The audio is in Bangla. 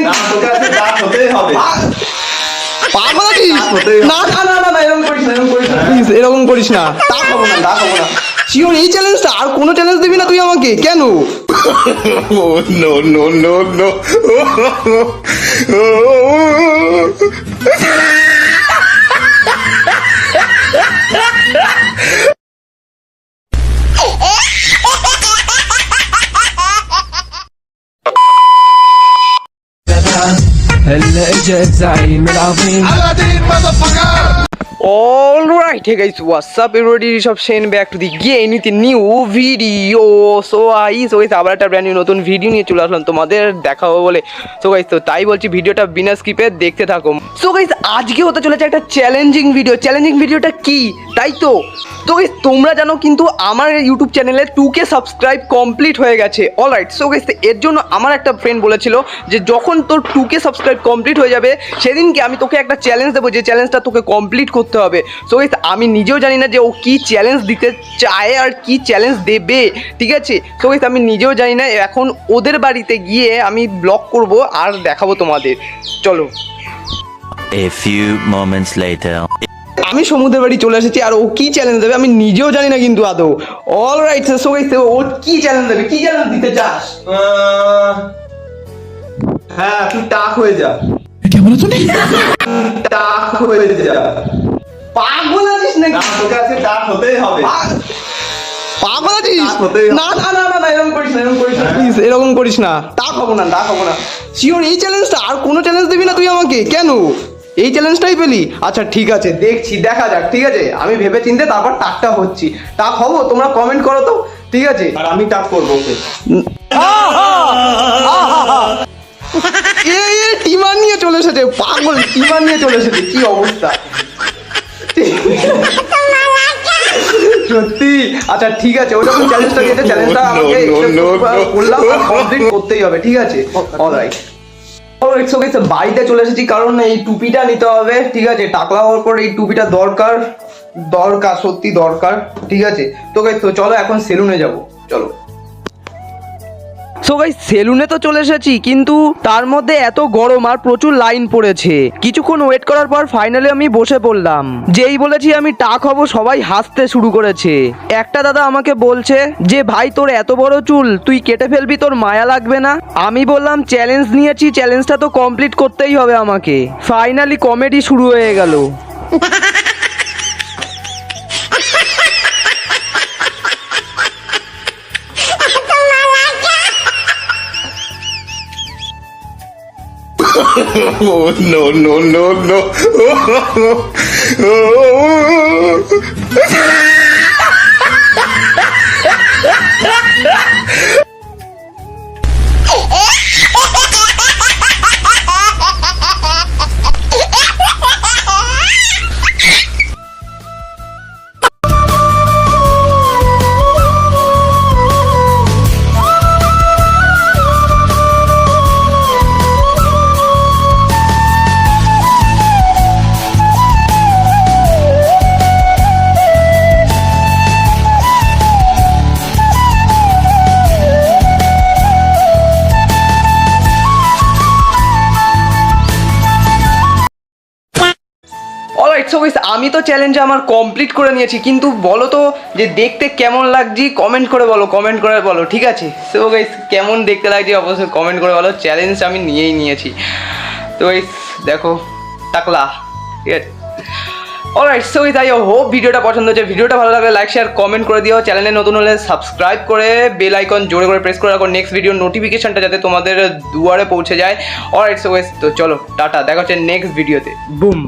নাকি না হতেই হবে। না না না না না এরকম করিস না এরকম করিস না প্লিজ এরকম করিস না। তা খাব না তা খাব না। শিওর এই চ্যালেঞ্জটা আর কোনো চ্যালেঞ্জ দিবি না তুই আমাকে? কেন? no, no, no, no. هلا اجا الزعيم العظيم؟ على دين مدفقات alright hey guys WhatsApp everybody সব Sen back to the game with new video so I so guys আবার একটা ব্র্যান্ড নতুন ভিডিও নিয়ে চলে আসলাম তোমাদের দেখাবো বলে। সো গাইস তো তাই বলছি, ভিডিওটা বিনা স্কিপে দেখতে থাকো। সো গাইস আজকে হতে চলেছে একটা চ্যালেঞ্জিং ভিডিও চ্যালেঞ্জিং ভিডিওটা কি? তাই তো? তো গাইস তোমরা জানো কিন্তু আমার ইউটিউব চ্যানেলে টু কে সাবস্ক্রাইব কমপ্লিট হয়ে গেছে। অলরাইট সো গাইস এর জন্য আমার একটা ফ্রেন্ড বলেছিল যে, যখন তোর টু কে সাবস্ক্রাইব কমপ্লিট হয়ে যাবে, সেদিনকে আমি তোকে একটা চ্যালেঞ্জ দেবো। যে চ্যালেঞ্জটা তোকে কমপ্লিট করতে হবে। সো গাইস আমি নিজেও জানি না যে ও কি চ্যালেঞ্জ দিতে চায় আর কি চ্যালেঞ্জ দেবে ঠিক আছে? সো গাইস আমি নিজেও জানি না। এখন ওদের বাড়িতে গিয়ে আমি ব্লগ করব আর দেখাবো তোমাদের। চলো। A few moments later. আমি সমুদ্রের বাড়ি চলে এসেছি আর ও কি চ্যালেঞ্জ দেবে আমি নিজেও জানি না কিন্তু আদৌ। অল রাইট সো গাইস ও কি চ্যালেঞ্জ দেবে? কি চ্যালেঞ্জ দিতে চাস? হ্যাঁ তুই টাক হয়ে যা। টাক হয়ে যা। পাগল আছিস নাকি? না তোকে আজকে ডাক হতেই হবে। পাগল? আছিস? হবে। না না না না এরকম করিস না এরকম করিস না প্লিজ এরকম করিস না। তা খাব না তা খাব না। শিওর এই চ্যালেঞ্জটা আর কোনো চ্যালেঞ্জ দিবি না তুই আমাকে কেন? এই চ্যালেঞ্জটাই পেলি। আচ্ছা ঠিক আছে দেখছি দেখা যাক ঠিক আছে? আমি ভেবে চিনতে তারপর টাকটা হচ্ছি। টাক হব তোমরা কমেন্ট করো তো ঠিক আছে? আর আমি টাক করব ওকে। এ টিমার নিয়ে চলে এসেছে পাগল টিমার নিয়ে চলে এসেছে কি অবস্থা? সত্যি? আচ্ছা ঠিক আছে ওই যখন চ্যালেঞ্জটা দিয়েছে চ্যালেঞ্জটা আমাকে. করলাম কমপ্লিট করতেই হবে ঠিক আছে? অলরাইট বাড়িতে চলে এসেছি কারণ এই টুপিটা নিতে হবে ঠিক আছে? টাকলা হওয়ার পর এই টুপিটা দরকার দরকার সত্যি দরকার ঠিক আছে? তো তো চলো এখন সেলুনে যাব। চলো। সো গাইস সেলুনে তো চলে এসেছি, কিন্তু তার মধ্যে এত গরম আর প্রচুর লাইন পড়েছে। কিছুক্ষণ ওয়েট করার পর ফাইনালি আমি বসে পড়লাম। যেই বলেছি আমি টাক হব সবাই হাসতে শুরু করেছে। একটা দাদা আমাকে বলছে যে, ভাই, তোর এত বড় চুল, তুই কেটে ফেলবি, তোর মায়া লাগবে না? আমি বললাম চ্যালেঞ্জ নিয়েছি চ্যালেঞ্জটা তো কমপ্লিট করতেই হবে আমাকে। ফাইনালি কমেডি শুরু হয়ে গেল। Oh, no, no, no, no. Alright so guys আমি তো চ্যালেঞ্জ আমার কমপ্লিট করে নিয়েছি, কিন্তু বলো তো যে দেখতে কেমন লাগছি কমেন্ট করে বলো কমেন্ট করে বলো, ঠিক আছে? সো গাইস কেমন দেখতে লাগছে অবশ্যই কমেন্ট করে বলো চ্যালেঞ্জ আমি নিয়েই নিয়েছি। তো গাইস দেখো টাকলা ঠিক আছে? অল অলরাইট সো তাই হোপ ভিডিওটা পছন্দ হচ্ছে ভিডিওটা ভালো লাগলে লাইক শেয়ার কমেন্ট করে দিও। চ্যানেলে নতুন হলে সাবস্ক্রাইব করে বেল আইকন জোরে করে প্রেস করে রাখো। নেক্সট ভিডিও নোটিফিকেশনটা যাতে তোমাদের দুয়ারে পৌঁছে যায়। অলরাইট সো তো চলো, টাটা। দেখা হচ্ছে নেক্সট ভিডিওতে বুম